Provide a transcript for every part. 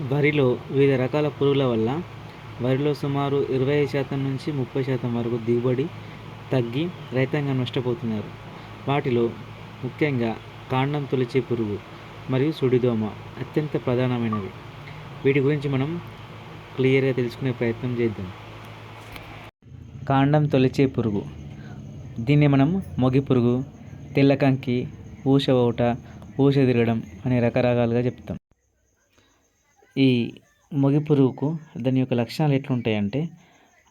వరిలో వివిధ రకాల పురుగుల వల్ల వరిలో సుమారు ఇరవై ఐదు శాతం నుంచి ముప్పై శాతం వరకు దిగుబడి తగ్గి రైతాంగం నష్టపోతున్నారు. వాటిలో ముఖ్యంగా కాండం తొలిచే పురుగు మరియు సుడిదోమ అత్యంత ప్రధానమైనవి. వీటి గురించి మనం క్లియర్గా తెలుసుకునే ప్రయత్నం చేద్దాం. కాండం తొలిచే పురుగు. దీన్ని మనం మొగి పురుగు తెల్లకంకి ఊష ఊట ఊష తిరగడం అనే రకరకాలుగా చెప్తాం. ఈ మగ పురుగుకు దాని యొక్క లక్షణాలు ఎట్లుంటాయంటే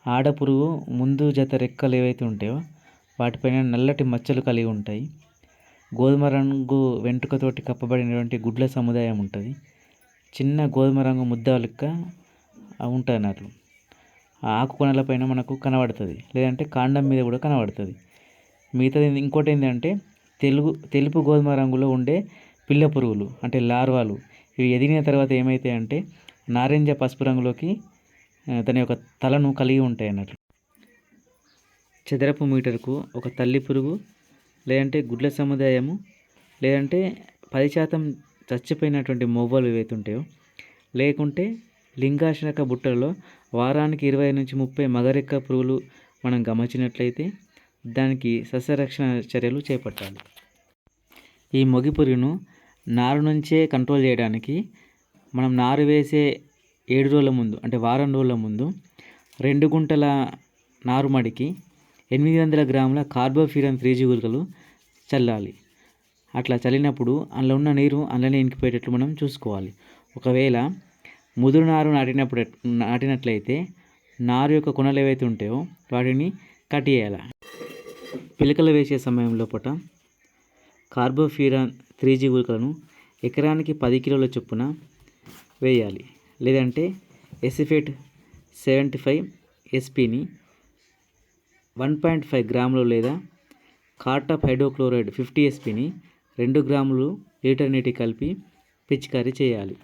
ఆడ పురుగు ముందు జత రెక్కలు ఏవైతే ఉంటాయో వాటిపైన నల్లటి మచ్చలు కలిగి ఉంటాయి. గోధుమ రంగు వెంట్రుకతోటి కప్పబడినటువంటి గుడ్ల సముదాయం ఉంటుంది. చిన్న గోధుమ రంగు ముద్ద లెక్క ఉంటాయి అన్నట్లు ఆకు కొనలపైన మనకు కనబడుతుంది. లేదంటే కాండం మీద కూడా కనబడుతుంది. మిగతాది ఇంకోటి ఏంటంటే తెలుగు తెలుపు గోధుమ రంగులో ఉండే పిల్ల పురుగులు అంటే లార్వాలు ఇవి ఎదిగిన తర్వాత ఏమవుతాయంటే నారింజ పసుపు రంగులోకి తన యొక్క తలను కలిగి ఉంటాయి అన్నట్లు. చదరపు మీటర్కు ఒక తల్లి పురుగు లేదంటే గుడ్ల సముదాయము లేదంటే పది శాతం చచ్చిపోయినటువంటి మొవ్వలు ఏవైతే ఉంటాయో లేకుంటే లింగాశనక బుట్టలలో వారానికి ఇరవై నుంచి ముప్పై మగరెక్క పురుగులు మనం గమనించినట్లయితే దానికి సస్యరక్షణ చర్యలు చేపట్టాలి. ఈ మొగి పురుగును నారు నుంచే కంట్రోల్ చేయడానికి మనం నారు వేసే ఏడు రోజుల ముందు అంటే వారం రోజుల ముందు రెండు గుంటల నారు మడికి ఎనిమిది వందల గ్రాముల కార్బోఫీరన్ త్రీ జీ గుళికలు చల్లాలి. అట్లా చల్లినప్పుడు అందులో ఉన్న నీరు అందులోనే ఇంకిపోయేటట్లు మనం చూసుకోవాలి. ఒకవేళ ముదురు నారు నాటినప్పుడు నాటినట్లయితే నారు యొక్క కొనలు ఏవైతే ఉంటాయో వాటిని కట్ చేయాలి? పిలకలు వేసే సమయం లోపల కార్బోఫ్యూరాన్ త్రీ జీ గుళికలను ఎకరానికి పది కిలోల చొప్పున వేయాలి. లేదంటే ఎసిఫేట్ సెవెంటీ ఫైవ్ ఎస్పీని వన్ పాయింట్ ఫైవ్ గ్రాములు లేదా కార్టాప్ హైడ్రోక్లోరైడ్ ఫిఫ్టీ ఎస్పీని రెండు గ్రాములు లీటర్ నీటి కలిపి పిచికారీ చేయాలి.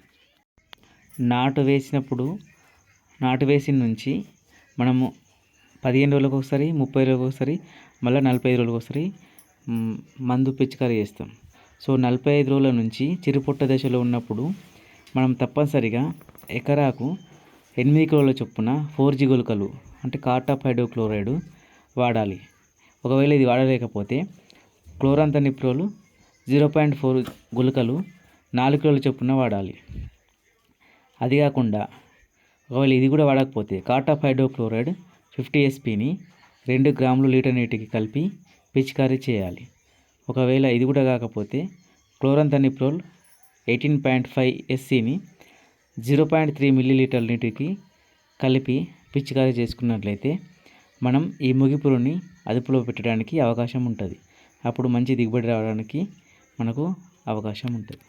నాటు వేసినప్పుడు నాటు వేసిన నుంచి మనము పదిహేను రోజులకు ఒకసారి ముప్పై రోజులకు ఒకసారి మళ్ళీ నలభై ఐదు రోజులకు ఒకసారి మందు పిచికారీ చేస్తాం. సో నలభై ఐదు రోజుల నుంచి చిరుపొట్ట దశలో ఉన్నప్పుడు మనం తప్పనిసరిగా ఎకరాకు ఎనిమిది కిలోల చొప్పున ఫోర్ జీ గుళికలు అంటే కార్టాప్ హైడ్రోక్లోరైడ్ వాడాలి. ఒకవేళ ఇది వాడలేకపోతే క్లోరాంతనిప్రోలు జీరో పాయింట్ ఫోర్ గుళికలు నాలుగు కిలోల చొప్పున వాడాలి. అది కాకుండా ఒకవేళ ఇది కూడా వాడకపోతే కార్టాప్ హైడ్రోక్లోరైడ్ ఫిఫ్టీ ఎస్పీని రెండు గ్రాములు లీటర్ నీటికి కలిపి పిచికారీ చేయాలి. ఒకవేళ ఇది కూడా కాకపోతే క్లోరంతనిప్రోల్ ఎయిటీన్ పాయింట్ ఫైవ్ ఎస్సీని జీరో పాయింట్ త్రీ మిల్లీలీటర్ నీటికి కలిపి పిచికారీ చేసుకున్నట్లయితే మనం ఈ ముగిపురుని అదుపులో పెట్టడానికి అవకాశం ఉంటుంది. అప్పుడు మంచి దిగుబడి రావడానికి మనకు అవకాశం ఉంటుంది.